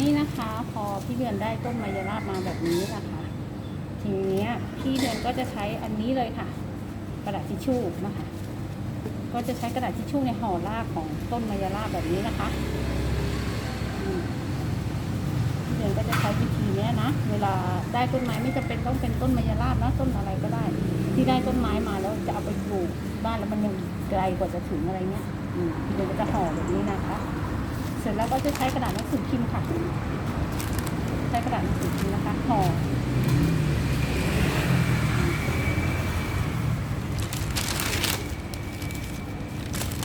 นี่นะคะ พอพี่เดือนได้ต้นมายราบมาแบบนี้นะคะทีนี้พี่เดือนก็จะใช้อันนี้เลยค่ะ กระดาษทิชชู่นะคะ ก็จะใช้กระดาษทิชชู่ในห่อรากของต้นมายราบแบบนี้นะคะพี่เดือนก็จะใช้วิธีนี้นะเวลาได้ต้นไม้ไม่จำเป็นต้องเป็นต้นมายราบนะต้นอะไรก็ได้ ที่ได้ต้นไม้มาแล้วจะเอาไปปลูกบ้านแล้วมันยังไกลกว่าจะถึงอะไรเงี้ยพี่เดือนก็จะห่อแบบนี้นะคะ ร็จแล้วก็จะใช้กระดาษหนังสือพิมพ์ค่ะ ใช้กระดาษหนังสือพิมพ์นะคะห่อ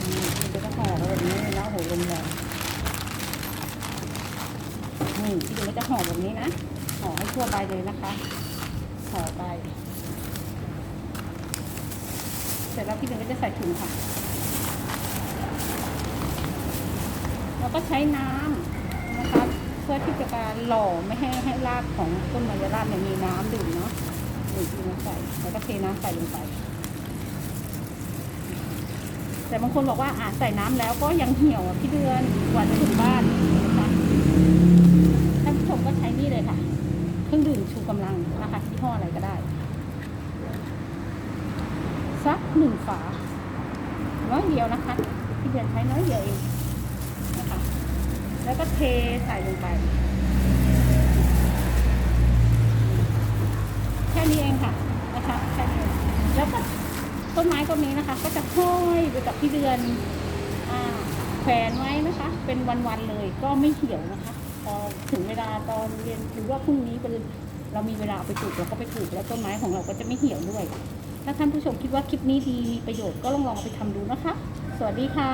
อืมมันก็จะห่อแบบนี้เลยนะโอ้โหลมแรงนี่พี่ดูก็จะห่อแบบนี้นะห่อให้ทั่วใบเลยนะคะห่อใบเสร็จแล้วพี่ดูก็จะใส่ถุงค่ะ แล้ว ก็ใช้น้ำนะคะเพื่อที่จะการหล่อไม่ให้ให้รากของต้นมะยราบเนี่ยมีน้ำดื่มเนาะหนึ่งทีน้ำใส่แล้วก็เทน้ำใส่ลงไป แต่บางคนบอกว่าอาจใส่น้ำแล้วก็ยังเหี่ยวพี่เดือนกว่าจะถึงบ้านนะคะท่านผู้ชมก็ใช้นี่เลยค่ะเครื่องดื่มชูกำลังนะคะที่ห้ออะไรก็ได้สักหนึ่งฝาน้อยเดียวนะคะพี่เดือนใช้น้อยเดียวเอง แล้วก็เทใส่ลงไป แค่นี้เองค่ะนะคะแค่นี้เองแล้วก็ต้นไม้ต้นนี้นะคะ ก็จะห้อยไปกับพี่เดือนอแขวนไว้นะคะ เป็นวันๆเลยก็ไม่เหี่ยวนะคะพอถึงเวลาตอนเย็นหรือว่าพรุ่งนี้เป็นเรามีเวลาไปปลูกเราก็ไปปลูกแล้วต้นไม้ของเราก็จะไม่เหี่ยวด้วยถ้าท่านผู้ชมคิดว่าคลิปนี้ดีมีประโยชน์ก็ลองลองไปทำดูนะคะ สวัสดีค่ะ